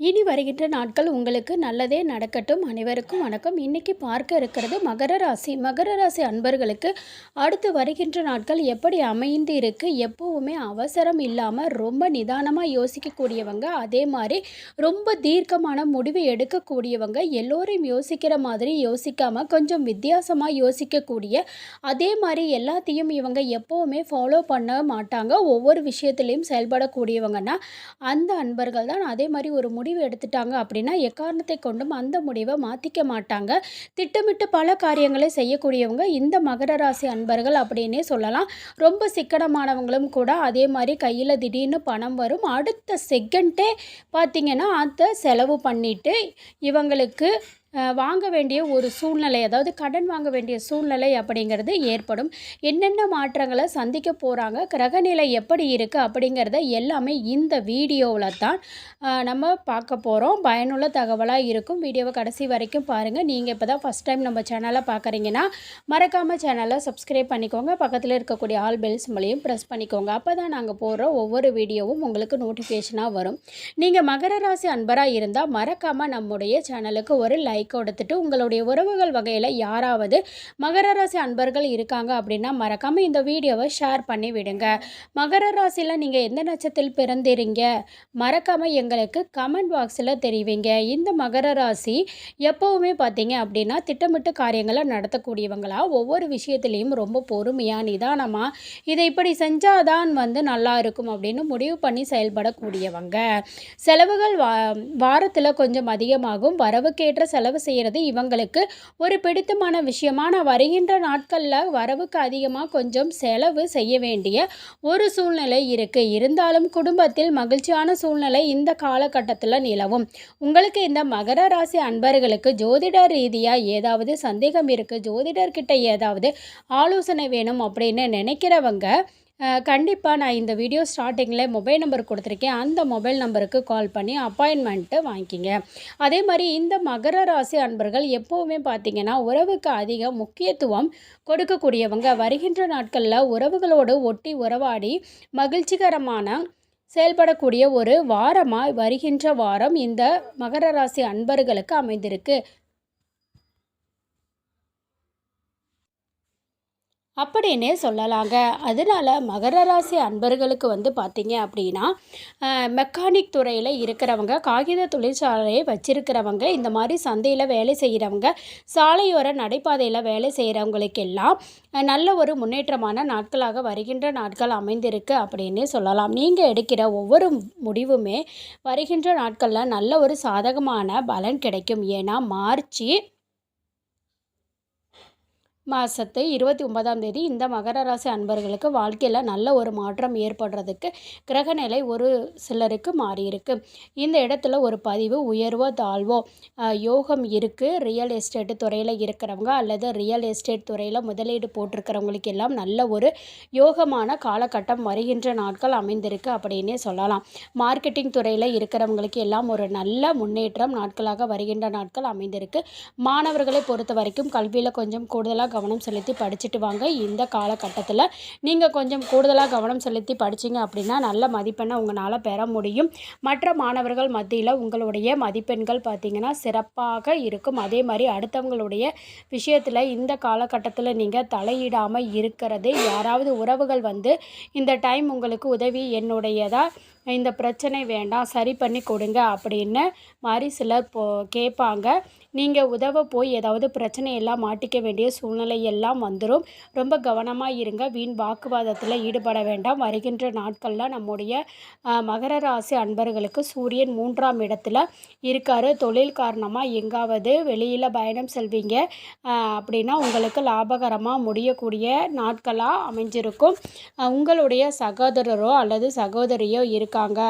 இனி வருகின்ற நாட்கள் உங்களுக்கு நல்லதே நடக்கட்டும். அனைவருக்கும் வணக்கம். இன்னைக்கு பார்க்க இருக்கிறது மகர ராசி. மகர ராசி அன்பர்களுக்கு அடுத்து வருகின்ற நாட்கள் எப்படி அமைந்து இருக்கு? எப்பவுமே அவசரம் இல்லாமல் ரொம்ப நிதானமாக யோசிக்கக்கூடியவங்க. அதே மாதிரி ரொம்ப தீர்க்கமான முடிவு எடுக்கக்கூடியவங்க. எல்லோரையும் யோசிக்கிற மாதிரி யோசிக்காமல் கொஞ்சம் வித்தியாசமாக யோசிக்கக்கூடிய அதே மாதிரி எல்லாத்தையும் இவங்க எப்போவுமே ஃபாலோ பண்ண மாட்டாங்க. ஒவ்வொரு விஷயத்துலையும் செயல்படக்கூடியவங்கன்னா அந்த அன்பர்கள் தான். அதே மாதிரி ஒரு முடிவு எடுத்துட்டாங்க அப்படின்னா எக்காரணத்தை கொண்டும் அந்த முடிவை மாற்றிக்க மாட்டாங்க. திட்டமிட்டு பல காரியங்களை செய்யக்கூடியவங்க இந்த மகர ராசி அன்பர்கள் அப்படின்னே சொல்லலாம். ரொம்ப சிக்கனமானவங்களும் கூட அதே மாதிரி கையில் திடீர்னு பணம் வரும். அடுத்த செகண்டே பார்த்திங்கன்னா அதை செலவு பண்ணிவிட்டு இவங்களுக்கு வாங்க வேண்டிய ஒரு சூழ்நிலை அதாவது கடன் வாங்க வேண்டிய சூழ்நிலை அப்படிங்கிறது ஏற்படும். என்னென்ன மாற்றங்களை சந்திக்க போகிறாங்க கிரகநிலை எப்படி இருக்குது அப்படிங்கிறத எல்லாமே இந்த வீடியோவில் தான் நம்ம பார்க்க போகிறோம் பயனுள்ள தகவலாக இருக்கும். வீடியோவை கடைசி வரைக்கும் பாருங்கள் நீங்கள் இப்போ தான் ஃபஸ்ட் டைம் நம்ம சேனலை பார்க்குறீங்கன்னா மறக்காமல் சேனலை சப்ஸ்கிரைப் பண்ணிக்கோங்க. பக்கத்தில் இருக்கக்கூடிய ஆல் பெல்ஸ் மூலையும் ப்ரெஸ் பண்ணிக்கோங்க. அப்போ தான் நாங்கள் போடுற ஒவ்வொரு வீடியோவும் உங்களுக்கு நோட்டிஃபிகேஷனாக வரும். நீங்கள் மகர ராசி அன்பராக இருந்தால் மறக்காமல் நம்முடைய சேனலுக்கு ஒரு லைக் கொடுத்துட்டு உங்களுடைய உறவுகள் வகையில் யாராவது மகர ராசி அன்பர்கள் இருக்காங்க அப்படின்னா மறக்காமல் இந்த வீடியோவை ஷேர் பண்ணி விடுங்க. மகர ராசியில் நீங்கள் எந்த நட்சத்திரத்தில் பிறந்திருங்க? மறக்காமல் எங்களுக்கு கமெண்ட் பாக்ஸில் தெரிவிங்க. இந்த மகர ராசி எப்போவுமே பார்த்தீங்க அப்படின்னா திட்டமிட்டு காரியங்களை நடத்தக்கூடியவங்களா? ஒவ்வொரு விஷயத்துலேயும் ரொம்ப பொறுமையாக நிதானமாக இதை இப்படி செஞ்சாதான் வந்து நல்லா இருக்கும் அப்படின்னு முடிவு பண்ணி செயல்படக்கூடியவங்க. செலவுகள் வா வாரத்தில் கொஞ்சம் அதிகமாகும். வரவுக்கேற்ற செலவு செலவு செய்கிறது இவங்களுக்கு ஒரு பிடித்தமான விஷயமான வருகின்ற நாட்களில் வரவுக்கு அதிகமாக கொஞ்சம் செலவு செய்ய வேண்டிய ஒரு சூழ்நிலை இருக்குது இருந்தாலும் குடும்பத்தில் மகிழ்ச்சியான சூழ்நிலை இந்த காலகட்டத்தில் நிலவும். உங்களுக்கு இந்த மகர ராசி அன்பர்களுக்கு ஜோதிட ரீதியாக ஏதாவது சந்தேகம் இருக்குது ஜோதிடர்கிட்ட ஏதாவது ஆலோசனை வேணும் அப்படின்னு நினைக்கிறவங்க கண்டிப்பாக நான் இந்த வீடியோ ஸ்டார்டிங்கில் மொபைல் நம்பர் கொடுத்துருக்கேன். அந்த மொபைல் நம்பருக்கு கால் பண்ணி அப்பாயின்மெண்ட்டு வாங்கிக்கிங்க. அதே மாதிரி இந்த மகர ராசி அன்பர்கள் எப்போவுமே பார்த்திங்கன்னா உறவுக்கு அதிக முக்கியத்துவம் கொடுக்கக்கூடியவங்க. வருகின்ற நாட்களில் உறவுகளோடு ஒட்டி உறவாடி மகிழ்ச்சிகரமான செயல்படக்கூடிய ஒரு வாரமாக வருகின்ற வாரம் இந்த மகர ராசி அன்பர்களுக்கு அமைந்திருக்கு. அப்படின்னே சொல்லலாங்க. அதனால் மகர ராசி அன்பர்களுக்கு வந்து பார்த்திங்க அப்படின்னா மெக்கானிக் துறையில் இருக்கிறவங்க காகித தொழிற்சாலையை வச்சிருக்கிறவங்க இந்த மாதிரி சந்தையில் வேலை செய்கிறவங்க சாலையோர நடைபாதையில் வேலை செய்கிறவங்களுக்கெல்லாம் நல்ல ஒரு முன்னேற்றமான நாட்களாக வருகின்ற நாட்கள் அமைந்திருக்கு அப்படின்னே சொல்லலாம். நீங்கள் எடுக்கிற ஒவ்வொரு முடிவுமே வருகின்ற நாட்களில் நல்ல ஒரு சாதகமான பலன் கிடைக்கும். ஏன்னா மார்ச் மாதத்து இருபத்தி ஒன்பதாம் தேதி இந்த மகர ராசி அன்பர்களுக்கு வாழ்க்கையில் நல்ல ஒரு மாற்றம் ஏற்படுறதுக்கு கிரகநிலை ஒரு சிலருக்கு மாறியிருக்கு இந்த இடத்துல ஒரு பதிவு உயர்வோ தாழ்வோ யோகம் இருக்குது ரியல் எஸ்டேட்டு துறையில் இருக்கிறவங்க அல்லது ரியல் எஸ்டேட் துறையில் முதலீடு போட்டிருக்கிறவங்களுக்கு எல்லாம் நல்ல ஒரு யோகமான காலகட்டம் வருகின்ற நாட்கள் அமைந்திருக்கு அப்படின்னே சொல்லலாம். மார்க்கெட்டிங் துறையில் இருக்கிறவங்களுக்கு எல்லாம் ஒரு நல்ல முன்னேற்றம் நாட்களாக வருகின்ற நாட்கள் அமைந்திருக்கு. மாணவர்களை பொறுத்த வரைக்கும் கல்வியில் கொஞ்சம் கூடுதலாக கவனம் செலுத்தி படிச்சுட்டு வாங்க. இந்த காலகட்டத்தில் நீங்கள் கொஞ்சம் கூடுதலாக கவனம் செலுத்தி படிச்சிங்க அப்படின்னா நல்ல மதிப்பெண்ணை உங்களால் பெற முடியும். மற்ற மாணவர்கள் மத்தியில் உங்களுடைய மதிப்பெண்கள் பார்த்திங்கன்னா சிறப்பாக இருக்கும். அதே மாதிரி அடுத்தவங்களுடைய விஷயத்தில் இந்த காலகட்டத்தில் நீங்கள் தலையிடாமல் இருக்கிறது யாராவது உறவுகள் வந்து இந்த டைம் உங்களுக்கு உதவி என்னுடையதாக இந்த பிரச்சனை வேண்டாம் சரி பண்ணி கொடுங்க அப்படின்னு மாதிரி சிலர் போ கேட்பாங்க. நீங்கள் உதவ போய் ஏதாவது பிரச்சனையெல்லாம் மாட்டிக்க வேண்டிய சூழ்நிலை எல்லாம் வந்துடும் ரொம்ப கவனமாக இருங்க. வீண் வாக்குவாதத்தில் ஈடுபட வேண்டாம். வருகின்ற நாட்களில் நம்முடைய மகர ராசி அன்பர்களுக்கு சூரியன் மூன்றாம் இடத்துல இருக்கார். தொழில் காரணமாக எங்காவது வெளியில் பயணம் செல்வீங்க. அப்படின்னா உங்களுக்கு லாபகரமாக முடியக்கூடிய நாட்களாக அமைஞ்சிருக்கும். உங்களுடைய சகோதரரோ அல்லது சகோதரியோ இருக்காங்க.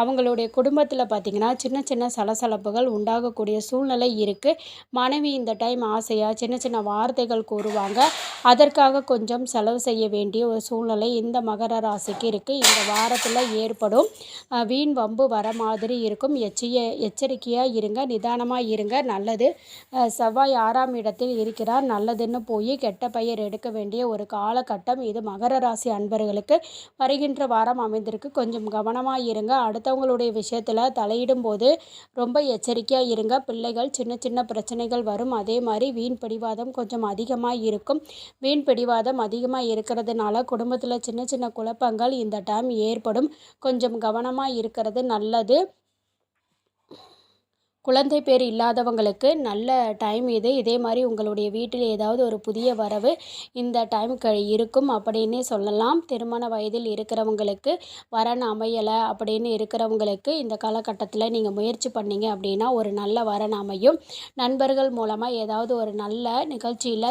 அவங்களுடைய குடும்பத்தில் பார்த்திங்கன்னா சின்ன சின்ன சலசலப்புகள் உண்டாகக்கூடிய சூழ்நிலை இருக்குது மனைவி இந்த டைம் ஆசையாக சின்ன சின்ன வார்த்தைகள் கூறுவாங்க. அதற்காக கொஞ்சம் செலவு செய்ய வேண்டிய ஒரு சூழ்நிலை இந்த மகர ராசிக்கு இருக்குது இந்த வாரத்தில் ஏற்படும் வீண் வம்பு வர மாதிரி இருக்கும். எச்சிய எச்சரிக்கையாக இருங்க நிதானமாக இருங்க. நல்லது. செவ்வாய் ஆறாம் இடத்தில் இருக்கிறார். நல்லதுன்னு போய் கெட்ட பெயர் எடுக்க வேண்டிய ஒரு காலகட்டம். இது மகர ராசி அன்பர்களுக்கு வருகின்ற வாரம் அமைந்திருக்கு. கொஞ்சம் கவனமாக கவனமாக இருங்க. அடுத்தவங்களுடைய விஷயத்தில் தலையிடும்போது ரொம்ப எச்சரிக்கையாக இருங்க. பிள்ளைகள் சின்ன சின்ன பிரச்சனைகள் வரும். அதே மாதிரி வீண் பிடிவாதம் கொஞ்சம் அதிகமாக இருக்கும். வீண் பிடிவாதம் அதிகமாக இருக்கிறதுனால குடும்பத்தில் சின்ன சின்ன குழப்பங்கள் இந்த டைம் ஏற்படும். கொஞ்சம் கவனமாக இருக்கிறது நல்லது. குழந்தை பேர் இல்லாதவங்களுக்கு நல்ல டைம் இது. இதே மாதிரி உங்களுடைய வீட்டில் ஏதாவது ஒரு புதிய வரவு இந்த டைம் க இருக்கும் அப்படின்னே சொல்லலாம். திருமண வயதில் இருக்கிறவங்களுக்கு வரன் அமையலை அப்படின்னு இருக்கிறவங்களுக்கு இந்த காலகட்டத்தில் நீங்கள் முயற்சி பண்ணீங்க அப்படின்னா ஒரு நல்ல வரன் அமையும். நண்பர்கள் மூலமாக ஏதாவது ஒரு நல்ல நிகழ்ச்சியில்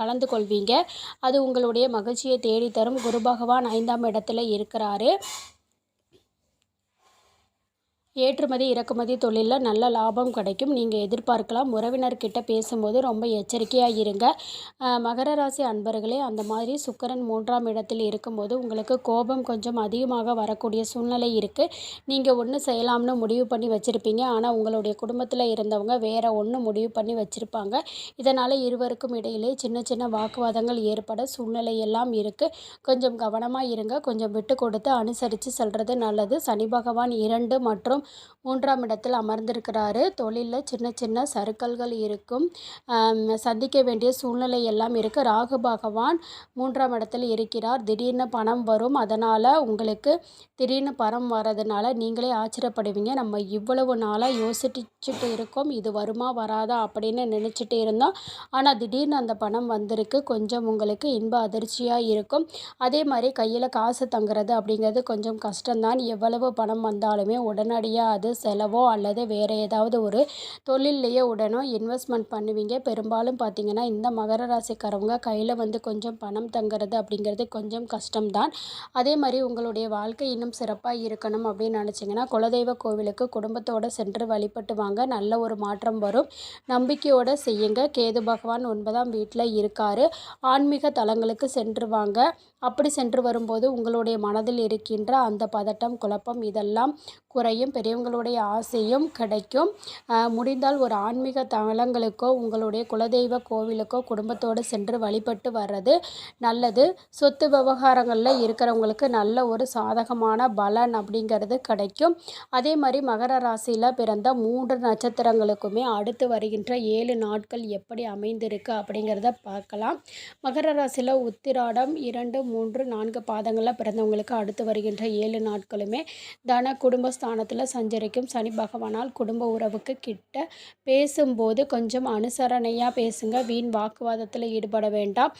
கலந்து கொள்வீங்க. அது உங்களுடைய மகிழ்ச்சியை தேடித்தரும். குரு பகவான் ஐந்தாம் இடத்துல இருக்கிறாரு. ஏற்றுமதி இறக்குமதி தொழிலில் நல்ல லாபம் கிடைக்கும். நீங்கள் எதிர்பார்க்கலாம். உறவினர்கிட்ட பேசும்போது ரொம்ப எச்சரிக்கையாக இருங்க மகர ராசி அன்பர்களே அந்த மாதிரி சுக்கரன் மூன்றாம் இடத்தில் இருக்கும்போது உங்களுக்கு கோபம் கொஞ்சம் அதிகமாக வரக்கூடிய சூழ்நிலை இருக்குது நீங்கள் ஒன்று செய்யலாம்னு முடிவு பண்ணி வச்சுருப்பீங்க. ஆனால் உங்களுடைய குடும்பத்தில் இருந்தவங்க வேறு ஒன்று முடிவு பண்ணி வச்சுருப்பாங்க. இதனால் இருவருக்கும் இடையிலே சின்ன சின்ன வாக்குவாதங்கள் ஏற்பட சூழ்நிலை எல்லாம் இருக்குது கொஞ்சம் கவனமாக இருங்க. கொஞ்சம் விட்டு கொடுத்து அனுசரித்து செல்வது நல்லது. சனி பகவான் இரண்டு மற்றும் மூன்றாம் இடத்தில் அமர்ந்திருக்கிறாரு. தொழிலில் சின்ன சின்ன சறுக்கல்கள் இருக்கும். சந்திக்க வேண்டிய சூழ்நிலை எல்லாம் இருக்குது ராகு பகவான் மூன்றாம் இடத்தில் இருக்கிறார். திடீர்னு பணம் வரும். அதனால் உங்களுக்கு திடீர்னு பணம் வர்றதுனால நீங்களே ஆச்சரியப்படுவீங்க. நம்ம இவ்வளவு நாளாக யோசிச்சுட்டு இருக்கோம். இது வருமா வராதா அப்படின்னு நினச்சிட்டு இருந்தோம். ஆனால் திடீர்னு அந்த பணம் வந்திருக்கு. கொஞ்சம் உங்களுக்கு இன்ப அதிர்ச்சியாக இருக்கும். அதே மாதிரி கையில் காசு தங்குறது அப்படிங்கிறது கொஞ்சம் கஷ்டம்தான். எவ்வளவு பணம் வந்தாலுமே உடனடி உடனடியாக அது செலவோ அல்லது வேறு ஏதாவது ஒரு தொழில்லையே உடனோ இன்வெஸ்ட்மெண்ட் பண்ணுவீங்க. பெரும்பாலும் பார்த்திங்கன்னா இந்த மகர ராசிக்காரவங்க கையில் வந்து கொஞ்சம் பணம் தங்குறது அப்படிங்கிறது கொஞ்சம் கஷ்டம்தான். அதே மாதிரி உங்களுடைய வாழ்க்கை இன்னும் சிறப்பாக இருக்கணும் அப்படின்னு நினச்சிங்கன்னா குலதெய்வ கோவிலுக்கு குடும்பத்தோடு சென்று வழிபட்டு வாங்க. நல்ல ஒரு மாற்றம் வரும். நம்பிக்கையோடு செய்யுங்க. கேது பகவான் ஒன்பதாம் வீட்டில் இருக்கார். ஆன்மீக தலங்களுக்கு சென்று வாங்க. அப்படி சென்று வரும்போது உங்களுடைய மனதில் இருக்கின்ற அந்த பதட்டம் குழப்பம் இதெல்லாம் குறையும். பெரியவங்களுடைய ஆசையும் கிடைக்கும். முடிந்தால் ஒரு ஆன்மீக தலங்களுக்கோ உங்களுடைய குலதெய்வ கோவிலுக்கோ குடும்பத்தோடு சென்று வழிபட்டு வர்றது நல்லது. சொத்து விவகாரங்களில் இருக்கிறவங்களுக்கு நல்ல ஒரு சாதகமான பலன் அப்படிங்கிறது கிடைக்கும். அதே மாதிரி மகர ராசியில் பிறந்த மூன்று நட்சத்திரங்களுக்குமே அடுத்து வருகின்ற ஏழு நாட்கள் எப்படி அமைந்திருக்கு அப்படிங்கிறத பார்க்கலாம். மகர ராசியில் உத்திராடம் இரண்டு மூன்று நான்கு பாதங்களில் பிறந்தவங்களுக்கு அடுத்து வருகின்ற ஏழு நாட்களுமே தன குடும்ப ஸ்தானத்தில் சஞ்சரிக்கும் சனி பகவானால் குடும்ப உறவுக்கு கிட்ட பேசும்போது கொஞ்சம் அனுசரணையாக பேசுங்க. வீண் வாக்குவாதத்தில் ஈடுபட வேண்டாம்.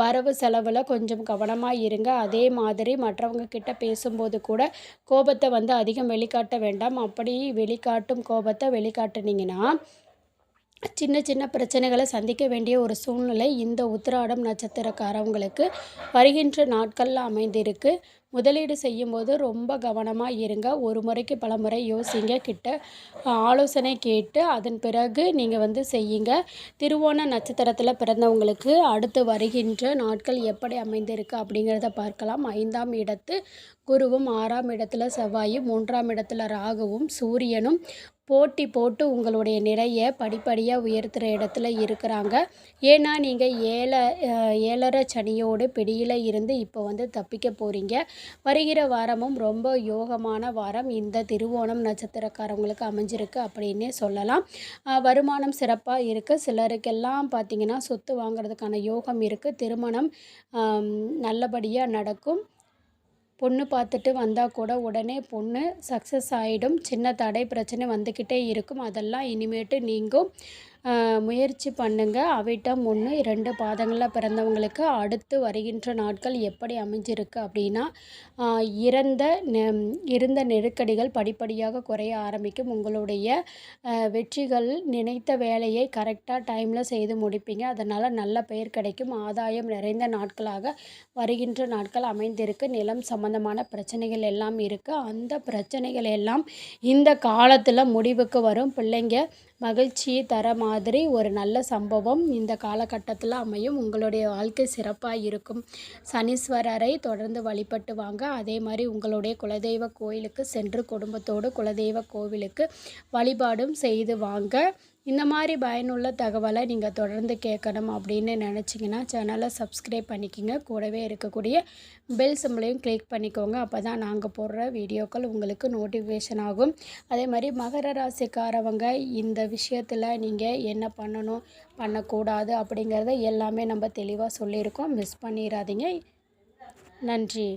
வரவு செலவில் கொஞ்சம் கவனமாக இருங்க. அதே மாதிரி மற்றவங்க கிட்ட பேசும்போது கூட கோபத்தை வந்து அதிகம் வெளிக்காட்ட வேண்டாம். அப்படி வெளிக்காட்டும் கோபத்தை வெளிக்காட்டினீங்கன்னா சின்ன சின்ன பிரச்சனைகளை சந்திக்க வேண்டிய ஒரு சூழ்நிலை இந்த உத்திராடம் நட்சத்திரக்காரவங்களுக்கு வருகின்ற நாட்களில் அமைந்திருக்கு. முதலீடு செய்யும்போது ரொம்ப கவனமாக இருங்க. ஒரு முறைக்கு பல முறை யோசிங்க. கிட்ட ஆலோசனை கேட்டு அதன் பிறகு நீங்கள் வந்து செய்யுங்க. திருவோண நட்சத்திரத்தில் பிறந்தவங்களுக்கு அடுத்து வருகின்ற நாட்கள் எப்படி அமைந்திருக்கு அப்படிங்கிறத பார்க்கலாம். ஐந்தாம் இடத்து குருவும் ஆறாம் இடத்துல செவ்வாயும் மூன்றாம் இடத்துல ராகுவும் சூரியனும் போட்டி போட்டு உங்களுடைய நிறைய படிப்படியாக உயர்த்துகிற இடத்துல இருக்கிறாங்க. ஏன்னா நீங்கள் ஏழை ஏழரை சனியோடு பிடியில் இருந்து இப்போ வந்து தப்பிக்க போகிறீங்க வருகிற வாரமும் ரொம்ப யோகமான வாரம். இந்த திருவோணம் நட்சத்திரக்காரவங்களுக்கு அமைஞ்சிருக்கு அப்படின்னே சொல்லலாம். வருமானம் சிறப்பாக இருக்குது சிலருக்கெல்லாம் பார்த்திங்கன்னா சொத்து வாங்குறதுக்கான யோகம் இருக்குது திருமணம் நல்லபடியாக நடக்கும். பொண்ணு பார்த்துட்டு வந்தால் கூட உடனே பொண்ணு சக்ஸஸ் ஆகிடும் சின்ன தடை பிரச்சனை வந்துக்கிட்டே இருக்கும். அதெல்லாம் இனிமேட்டு நீங்கும். முயற்சி பண்ணுங்கள் அவிட்டம் ஒன்று இரண்டு பாதங்களில் பிறந்தவங்களுக்கு அடுத்து வருகின்ற நாட்கள் எப்படி அமைஞ்சிருக்கு அப்படின்னா இறந்த இருந்த நெருக்கடிகள் படிப்படியாக குறைய ஆரம்பிக்கும். உங்களுடைய வெற்றிகள் நினைத்த வேலையை கரெக்டாக டைமில் செய்து முடிப்பீங்க. அதனால் நல்ல பெயர் கிடைக்கும். ஆதாயம் நிறைந்த நாட்களாக வருகின்ற நாட்கள் அமைந்திருக்கு. நிலம் சம்பந்தமான பிரச்சனைகள் எல்லாம் இருக்குது அந்த பிரச்சனைகள் எல்லாம் இந்த காலத்தில் முடிவுக்கு வரும். பிள்ளைங்க மகிழ்ச்சியை தர மாதிரி ஒரு நல்ல சம்பவம் இந்த காலகட்டத்தில் அமையும். உங்களுடைய வாழ்க்கை சிறப்பாக இருக்கும். சனீஸ்வரரை தொடர்ந்து வழிபட்டு வாங்க. அதே மாதிரி உங்களுடைய குலதெய்வ கோயிலுக்கு சென்று குடும்பத்தோடு குலதெய்வ கோவிலுக்கு வழிபாடும் செய்து வாங்க. இந்த மாதிரி பயனுள்ள தகவலை நீங்கள் தொடர்ந்து கேட்கணும் அப்படின்னு நினச்சிங்கன்னா சேனலை சப்ஸ்கிரைப் பண்ணிக்கோங்க. கூடவே இருக்கக்கூடிய பெல் சிம்பிளையும் கிளிக் பண்ணிக்கோங்க. அப்போ தான் நாங்கள் போடுற வீடியோக்கள் உங்களுக்கு நோட்டிஃபிகேஷன் ஆகும். அதே மாதிரி மகர ராசிக்காரவங்க இந்த விஷயத்தில் நீங்கள் என்ன பண்ணணும் பண்ணக்கூடாது அப்படிங்கிறத எல்லாமே நம்ம தெளிவாக சொல்லியிருக்கோம். மிஸ் பண்ணிடாதீங்க நன்றி.